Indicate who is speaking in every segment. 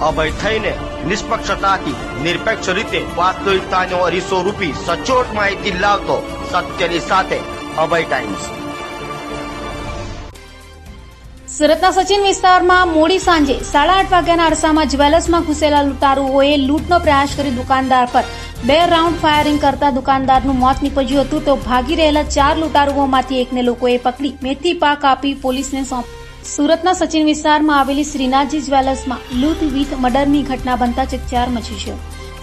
Speaker 1: અભય થઈને નિષ્પક્ષતાથી, નિરપેક્ષ રીતે વાસ્તવિકતાનો અરીસો રૂપી સચોટ માહિતી લાવતો સત્યની સાથે અભય ટાઈમ્સ.
Speaker 2: સુરતના સચિન વિસ્તારમાં મોડી સાંજે સાડા આઠ વાગ્યાના અરસામાં જ્વેલર્સમાં ઘૂસેલા લૂંટારુઓએ લૂંટનો પ્રયાસ કરી દુકાનદાર પર બે રાઉન્ડ ફાયરિંગ કરતા દુકાનદારનું મોત નીપજ્યું હતું. તો ભાગી રહેલા ચાર લૂંટારુઓમાંથી એકને લોકોએ પકડી. મેથી પાક આપી પોલીસને સોંપ સુરતના સચિન વિસ્તારમાં આવેલી શ્રીનાથજી જ્વેલર્સમાં લૂંટ વિથ મર્ડરની ઘટના બનતા ચકચાર મચી છે.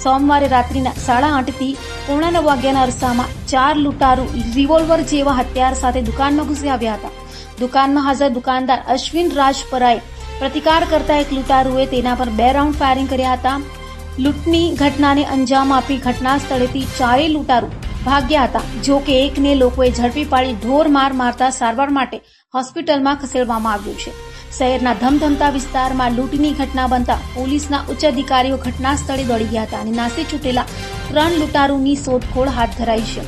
Speaker 2: સોમવારે રાત્રિના સાડા આઠથી પોણા નવ વાગ્યાના અરસામાં ચાર લૂંટારુ રિવોલ્વર જેવા હથિયાર સાથે દુકાનમાં ઘૂસી આવ્યા હતા. દુકાનમાં હાજર દુકાનદાર અશ્વિન રાજપરાએ પ્રતિકાર કરતા એક લૂંટારુએ તેના પર બે રાઉન્ડ ફાયરિંગ કર્યા હતા. લૂંટની ઘટનાને અંજામ આપી ઘટના સ્થળેથી ચારેય લૂંટારુ ભાગ્યા હતા. જો કે એકને લોકોએ ઝડપી પાડી ઢોર માર મારતા સારવાર માટે હોસ્પિટલમાં ખસેડવામાં આવ્યું છે. શહેરના ધમધમતા વિસ્તારમાં લૂંટની ઘટના બનતા પોલીસના ઉચ્ચ અધિકારીઓ ઘટના સ્થળે દોડી ગયા હતા અને નાસી છૂટેલા ત્રણ લૂંટારૂની શોધખોળ હાથ ધરાઈ છે.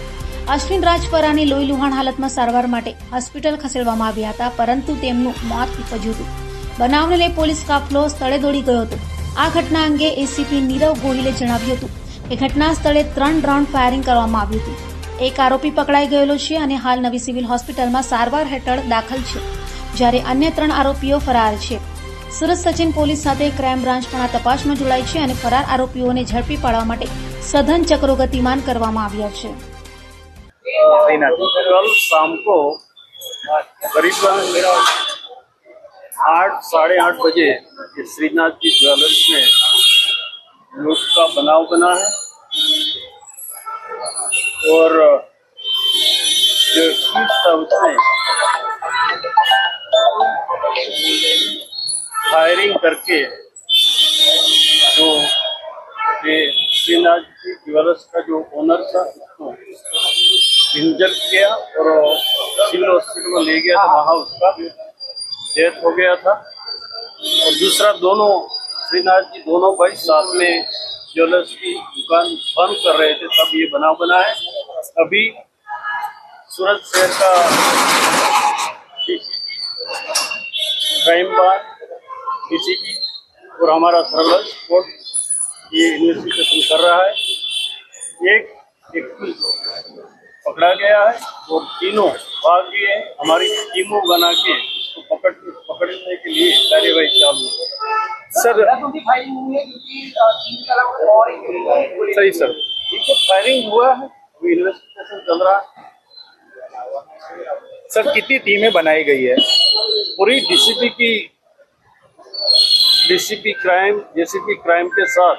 Speaker 2: અશ્વિન રાજપરાને લોહી લુહાણ હાલતમાં સારવાર માટે હોસ્પિટલ ખસેડવામાં આવ્યા હતા, પરંતુ તેમનું મોત નીપજ્યું હતું. બનાવને લઈ પોલીસ કાફલો સ્થળે દોડી ગયો હતો. આ ઘટના અંગે એસીપી નીરવ ગોહિલે જણાવ્યું હતું. કે ઘટના સ્થળે ત્રણ રાઉન્ડ ફાયરિંગ કરવામાં આવ્યું હતું એક આરોપી પકડાઈ ગયેલો છે અને હાલ નવી સિવિલ હોસ્પિટલમાં સારવાર હેઠળ દાખલ છે જ્યારે અન્ય ત્રણ આરોપીઓ ફરાર છે સુરત સચિન પોલીસ સાથે ક્રાઇમ બ્રાન્ચ પણ આ તપાસમાં જોડાઈ છે અને ફરાર આરોપીઓને ઝડપી પાડવા માટે સઘન ચક્રો ગતિમાન કરવામાં આવ્યા છે
Speaker 3: कल शाम को करीबन आठ साढ़े आठ बजे ये श्रीनाथ जी ज्वेलर्स में लूट का बनाव बना है। और, जो कीट था उसने फायरिंग करके, जो ये श्रीनाथ जी ज्वेलर्स का जो ओनर था, उसको इंजर किया और सिविल हॉस्पिटल में ले गया था वहाँ उसका डेथ हो गया था। और दूसरा दोनों श्रीनाथ जी दोनों भाई साथ में ज्वेलर्स की दुकान बंद कर रहे थे, तब ये बनाव बना है। अभी सूरत शहर का क्राइम ब्रांच डीसीपी और हमारा सर्विस कोर्ट ये इन्वेस्टिगेशन कर रहा है। एक एक पकड़ा गया है और तीनों भाग गए हमारी टीमों बना के उसको पकड़, पकड़ने के लिए कार्यवाही चालू है।
Speaker 4: सर।
Speaker 5: एक
Speaker 4: सही सर।
Speaker 3: फायरिंग हुआ है। इन्वेस्टिगेशन चल रहा है।
Speaker 4: सर कितनी टीमें बनाई गई है?
Speaker 3: पूरी डीसीपी की डीसीपी क्राइम जेसीपी क्राइम के साथ।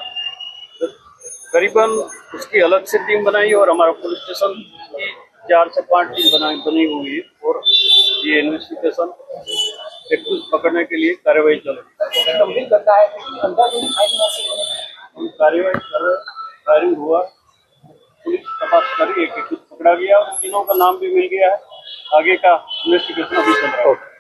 Speaker 3: करीबन उसकी अलग से टीम बनाई और हमारा पुलिस स्टेशन की चार से पाँच टीम बनाई बनी हुई है और ये इन्वेस्टिगेशन एक्यूज पकड़ने के लिए कार्यवाही चल रही है। हम कार्यवाही कर फायरिंग हुआ। पुलिस तपास करी एक एक पकड़ा गया तीनों का नाम भी मिल गया है। आगे का इन्वेस्टिगेशन अभी चल रहा है।